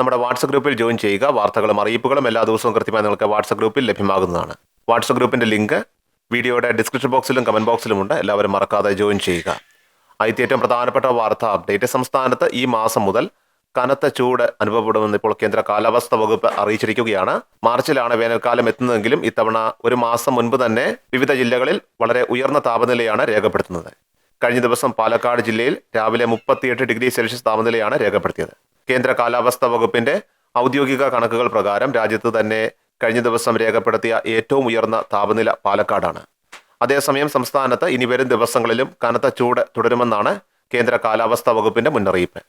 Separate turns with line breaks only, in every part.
നമ്മുടെ വാട്സപ്പ് ഗ്രൂപ്പിൽ ജോയിൻ ചെയ്യുക വാർത്തകളും അറിയിപ്പുകളും എല്ലാ ദിവസവും കൃത്യമായി നിങ്ങൾക്ക് വാട്സപ്പ് ഗ്രൂപ്പിൽ ലഭ്യമാകുന്നതാണ് വാട്സപ്പ് ഗ്രൂപ്പിൻ്റെ ലിങ്ക് വീഡിയോയുടെ ഡിസ്ക്രിപ്ഷൻ ബോക്സിലും കമൻറ്റ് ഉണ്ട് എല്ലാവരും മറക്കാതെ ജോയിൻ ചെയ്യുക ആദ്യത്തെ ഏറ്റവും പ്രധാനപ്പെട്ട വാർത്ത അപ്ഡേറ്റ് സംസ്ഥാനത്ത് ഈ മാസം മുതൽ കനത്ത ചൂട് അനുഭവപ്പെടുമെന്ന് ഇപ്പോൾ കേന്ദ്ര കാലാവസ്ഥാ വകുപ്പ് അറിയിച്ചിരിക്കുകയാണ് മാർച്ചിലാണ് വേനൽക്കാലം എത്തുന്നതെങ്കിലും ഇത്തവണ ഒരു മാസം മുൻപ് തന്നെ വിവിധ ജില്ലകളിൽ വളരെ ഉയർന്ന താപനിലയാണ് രേഖപ്പെടുത്തുന്നത് കഴിഞ്ഞ ദിവസം പാലക്കാട് ജില്ലയിൽ രാവിലെ മുപ്പത്തിയെട്ട് ഡിഗ്രി സെൽഷ്യസ് താപനിലയാണ് രേഖപ്പെടുത്തിയത് കേന്ദ്ര കാലാവസ്ഥാ വകുപ്പിന്റെ ഔദ്യോഗിക കണക്കുകൾ പ്രകാരം രാജ്യത്ത് തന്നെ കഴിഞ്ഞ ദിവസം രേഖപ്പെടുത്തിയ ഏറ്റവും ഉയർന്ന താപനില പാലക്കാടാണ് അതേസമയം സംസ്ഥാനത്ത് ഇനി വരും ദിവസങ്ങളിലും കനത്ത ചൂട് തുടരുമെന്നാണ് കേന്ദ്ര കാലാവസ്ഥാ വകുപ്പിന്റെ മുന്നറിയിപ്പ്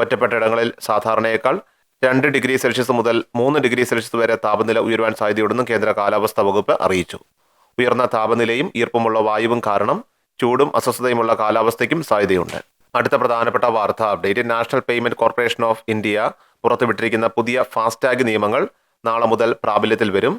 ഒറ്റപ്പെട്ട ഇടങ്ങളിൽ സാധാരണയേക്കാൾ രണ്ട് ഡിഗ്രി സെൽഷ്യസ് മുതൽ മൂന്ന് ഡിഗ്രി സെൽഷ്യസ് വരെ താപനില ഉയരുവാൻ സാധ്യതയുണ്ടെന്നും കേന്ദ്ര കാലാവസ്ഥാ വകുപ്പ് അറിയിച്ചു ഉയർന്ന താപനിലയും ഈർപ്പമുള്ള വായുവും കാരണം ചൂടും അസ്വസ്ഥതയുമുള്ള കാലാവസ്ഥയ്ക്കും സാധ്യതയുണ്ട് അടുത്ത പ്രധാനപ്പെട്ട വാർത്താ update national payment corporation of India പുറത്തുവിട്ടിരിക്കുന്ന പുതിയ ഫാസ്ടാഗ് നിയമങ്ങൾ നാളെ മുതൽ പ്രാബല്യത്തിൽ വരും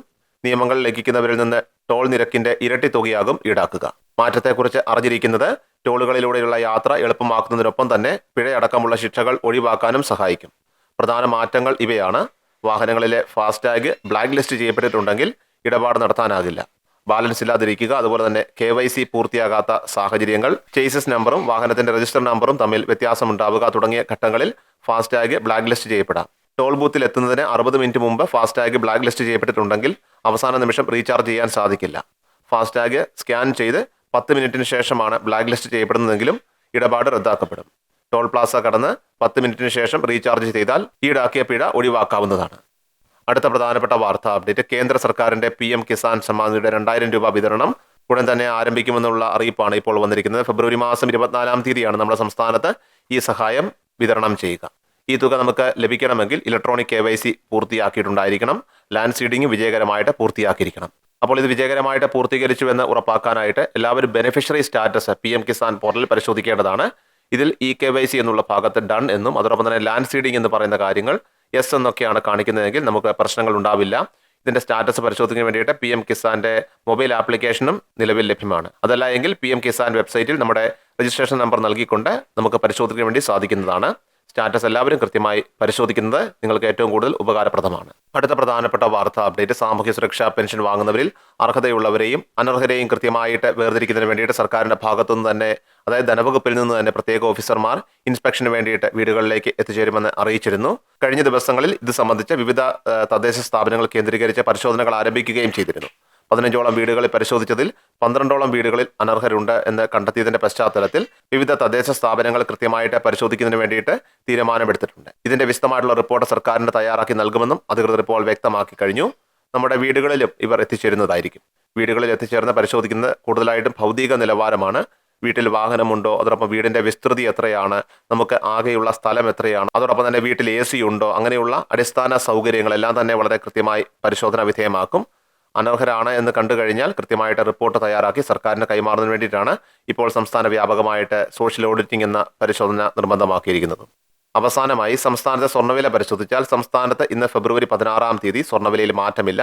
നിയമങ്ങൾ ലംഘിക്കുന്നവരിൽ നിന്ന് ടോൾ നിരക്കിന്റെ ഇരട്ടി തുകയാകും ഈടാക്കുക മാറ്റത്തെക്കുറിച്ച് അറിഞ്ഞിരിക്കുന്നത് ടോളുകളിലൂടെയുള്ള യാത്ര എളുപ്പമാക്കുന്നതിനൊപ്പം തന്നെ പിഴയടക്കമുള്ള ശിക്ഷകൾ ഒഴിവാക്കാനും സഹായിക്കും പ്രധാന മാറ്റങ്ങൾ ഇവയാണ് വാഹനങ്ങളിലെ ഫാസ്ടാഗ് ബ്ലാക്ക് ലിസ്റ്റ് ചെയ്യപ്പെട്ടിട്ടുണ്ടെങ്കിൽ ഇടപാട് നടത്താനാകില്ല ബാലൻസ് ഇല്ലാതിരിക്കുക അതുപോലെ തന്നെ കെ വൈ സി പൂർത്തിയാകാത്ത സാഹചര്യങ്ങൾ ചേസസ് നമ്പറും വാഹനത്തിന്റെ രജിസ്റ്റർ നമ്പറും തമ്മിൽ ഉണ്ടാവുക തുടങ്ങിയ ഘട്ടങ്ങളിൽ ഫാസ്ടാഗ് ബ്ലാക്ക് ലിസ്റ്റ് ചെയ്യപ്പെടാം ടോൾ ബൂത്തിൽ എത്തുന്നതിന് അറുപത് മിനിറ്റ് മുമ്പ് ഫാസ്ടാഗ് ബ്ലാക്ക് ലിസ്റ്റ് ചെയ്യപ്പെട്ടിട്ടുണ്ടെങ്കിൽ അവസാന നിമിഷം റീചാർജ് ചെയ്യാൻ സാധിക്കില്ല ഫാസ്ടാഗ് സ്കാൻ ചെയ്ത് പത്ത് മിനിറ്റിന് ശേഷമാണ് ബ്ലാക്ക് ലിസ്റ്റ് ചെയ്യപ്പെടുന്നതെങ്കിലും ഇടപാട് റദ്ദാക്കപ്പെടും ടോൾ പ്ലാസ കടന്ന് പത്ത് മിനിറ്റിന് ശേഷം റീചാർജ് ചെയ്താൽ ഈടാക്കിയ പിഴ ഒഴിവാക്കാവുന്നതാണ് അടുത്ത പ്രധാനപ്പെട്ട വാർത്താ അപ്ഡേറ്റ് കേന്ദ്ര സർക്കാരിന്റെ പി എം കിസാൻ സമ്മാനിയുടെ രണ്ടായിരം രൂപ വിതരണം ഉടൻ തന്നെ ആരംഭിക്കുമെന്നുള്ള അറിയിപ്പാണ് ഇപ്പോൾ വന്നിരിക്കുന്നത് ഫെബ്രുവരി മാസം ഇരുപത്തിനാലാം തീയതിയാണ് നമ്മുടെ സംസ്ഥാനത്ത് ഈ സഹായം വിതരണം ചെയ്യുക ഈ തുക നമുക്ക് ലഭിക്കണമെങ്കിൽ ഇലക്ട്രോണിക് കെ വൈ സി പൂർത്തിയാക്കിയിട്ടുണ്ടായിരിക്കണം ലാൻഡ് സീഡിംഗ് വിജയകരമായിട്ട് പൂർത്തിയാക്കിയിരിക്കണം അപ്പോൾ ഇത് വിജയകരമായിട്ട് പൂർത്തീകരിച്ചു എന്ന് ഉറപ്പാക്കാനായിട്ട് എല്ലാവരും beneficiary status P M Kisan പോർട്ടലിൽ പരിശോധിക്കേണ്ടതാണ് ഇതിൽ ഇ കെ വൈ സി എന്നുള്ള ഭാഗത്ത് ഡൺ എന്നും അതോടൊപ്പം തന്നെ ലാൻഡ് സീഡിംഗ് എന്ന് പറയുന്ന കാര്യങ്ങൾ എസ് എന്നൊക്കെയാണ് കാണിക്കുന്നതെങ്കിൽ നമുക്ക് പ്രശ്നങ്ങൾ ഉണ്ടാവില്ല ഇതിന്റെ സ്റ്റാറ്റസ് പരിശോധിക്കാൻ വേണ്ടിയിട്ട് പി എം കിസാന്റെ മൊബൈൽ ആപ്ലിക്കേഷനും നിലവിൽ ലഭ്യമാണ് അതല്ല എങ്കിൽ പി എം കിസാൻ വെബ്സൈറ്റിൽ നമ്മുടെ രജിസ്ട്രേഷൻ നമ്പർ നൽകിക്കൊണ്ട് നമുക്ക് പരിശോധിക്കാൻ വേണ്ടി സാധിക്കുന്നതാണ് സ്റ്റാറ്റസ് എല്ലാവരും കൃത്യമായി പരിശോധിക്കുന്നത് നിങ്ങൾക്ക് ഏറ്റവും കൂടുതൽ ഉപകാരപ്രദമാണ് അടുത്ത പ്രധാനപ്പെട്ട വാർത്താ അപ്ഡേറ്റ് സാമൂഹ്യ സുരക്ഷാ പെൻഷൻ വാങ്ങുന്നവരിൽ അർഹതയുള്ളവരെയും അനർഹരെയും കൃത്യമായിട്ട് വേർതിരിക്കുന്നതിന് വേണ്ടിയിട്ട് സർക്കാരിൻ്റെ ഭാഗത്തുനിന്ന് തന്നെ അതായത് ധനവകുപ്പിൽ നിന്ന് തന്നെ പ്രത്യേക ഓഫീസർമാർ ഇൻസ്പെക്ഷന് വേണ്ടിയിട്ട് വീടുകളിലേക്ക് എത്തിച്ചേരുമെന്ന് അറിയിച്ചിരുന്നു കഴിഞ്ഞ ദിവസങ്ങളിൽ ഇത് സംബന്ധിച്ച് വിവിധ തദ്ദേശ സ്ഥാപനങ്ങൾ കേന്ദ്രീകരിച്ച് പരിശോധനകൾ ആരംഭിക്കുകയും ചെയ്തിരുന്നു പതിനഞ്ചോളം വീടുകളിൽ പരിശോധിച്ചതിൽ പന്ത്രണ്ടോളം വീടുകളിൽ അനർഹരുണ്ട് എന്ന് കണ്ടെത്തിയതിന്റെ പശ്ചാത്തലത്തിൽ വിവിധ തദ്ദേശ സ്ഥാപനങ്ങൾ കൃത്യമായിട്ട് പരിശോധിക്കുന്നതിന് വേണ്ടിയിട്ട് തീരുമാനമെടുത്തിട്ടുണ്ട് ഇതിന്റെ വിശദമായിട്ടുള്ള റിപ്പോർട്ട് സർക്കാരിന് തയ്യാറാക്കി നൽകുമെന്നും അധികൃതർ ഇപ്പോൾ വ്യക്തമാക്കി കഴിഞ്ഞു നമ്മുടെ വീടുകളിലും ഇവർ എത്തിച്ചേരുന്നതായിരിക്കും വീടുകളിൽ എത്തിച്ചേർന്ന് പരിശോധിക്കുന്നത് കൂടുതലായിട്ടും ഭൗതിക നിലവാരമാണ് വീട്ടിൽ വാഹനമുണ്ടോ അതോടൊപ്പം വീടിന്റെ വിസ്തൃതി എത്രയാണ് നമുക്ക് ആകെയുള്ള സ്ഥലം എത്രയാണ് അതോടൊപ്പം തന്നെ വീട്ടിൽ എ സി ഉണ്ടോ അങ്ങനെയുള്ള അടിസ്ഥാന സൗകര്യങ്ങളെല്ലാം തന്നെ വളരെ കൃത്യമായി പരിശോധന വിധേയമാക്കും അനർഹരാണ് എന്ന് കണ്ടു കഴിഞ്ഞാൽ കൃത്യമായിട്ട് റിപ്പോർട്ട് തയ്യാറാക്കി സർക്കാരിന് കൈമാറുന്നതിന് വേണ്ടിയിട്ടാണ് ഇപ്പോൾ സംസ്ഥാന വ്യാപകമായിട്ട് സോഷ്യൽ ഓഡിറ്റിംഗ് എന്ന പരിശോധന നിർബന്ധമാക്കിയിരിക്കുന്നത് അവസാനമായി സംസ്ഥാനത്തെ സ്വർണ്ണവില പരിശോധിച്ചാൽ സംസ്ഥാനത്ത് ഇന്ന് ഫെബ്രുവരി പതിനാറാം തീയതി സ്വർണ്ണവിലയിൽ മാറ്റമില്ല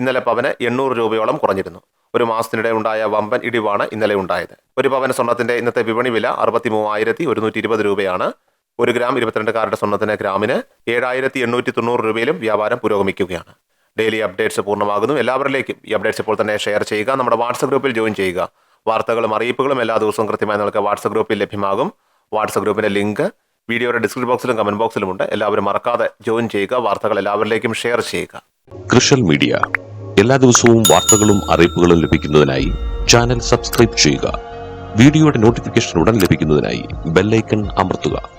ഇന്നലെ പവന് എണ്ണൂറ് രൂപയോളം കുറഞ്ഞിരുന്നു ഒരു മാസത്തിനിടെ ഉണ്ടായ വമ്പൻ ഇടിവാണ് ഇന്നലെ ഉണ്ടായത് ഒരു പവന സ്വർണ്ണത്തിന്റെ ഇന്നത്തെ വിപണി വില അറുപത്തി മൂവായിരത്തി ഒരുന്നൂറ്റി ഇരുപത് രൂപയാണ് ഒരു ഗ്രാം ഇരുപത്തിരണ്ട് കാരുടെ സ്വർണ്ണത്തിന് ഗ്രാമിന് ഏഴായിരത്തി എണ്ണൂറ്റി തൊണ്ണൂറ് രൂപയിലും വ്യാപാരം പുരോഗമിക്കുകയാണ് ഡെയിലി അപ്ഡേറ്റ്സ് പൂർണ്ണമാകുന്നു എല്ലാവരിലേക്കും ഈ അപ്ഡേറ്റ്സ് ഇപ്പോൾ തന്നെ ഷെയർ ചെയ്യുക നമ്മുടെ വാട്സപ്പ് ഗ്രൂപ്പിൽ ജോയിൻ ചെയ്യുക വാർത്തകളും അറിയിപ്പുകളും എല്ലാ ദിവസവും കൃത്യമായി നിങ്ങൾക്ക് വാട്സപ്പ് ഗ്രൂപ്പിൽ ലഭ്യമാകും വാട്സപ്പ് ഗ്രൂപ്പിൻ്റെ ലിങ്ക് വീഡിയോയുടെ ഡിസ്ക്രിപ്ഷൻ ബോക്സിലും കമന്റ് ബോക്സിലും ഉണ്ട് എല്ലാവരും മറക്കാതെ ജോയിൻ ചെയ്യുക വാർത്തകൾ എല്ലാവരിലേക്കും ഷെയർ ചെയ്യുക
കൃഷൽ മീഡിയ എല്ലാ ദിവസവും വാർത്തകളും അറിയിപ്പുകളും ലഭിക്കുന്നതിനായി ചാനൽ സബ്സ്ക്രൈബ് ചെയ്യുക വീഡിയോയുടെ നോട്ടിഫിക്കേഷൻ ഉടൻ ലഭിക്കുന്നതിനായി ബെല്ലൈക്കൺ അമർത്തുക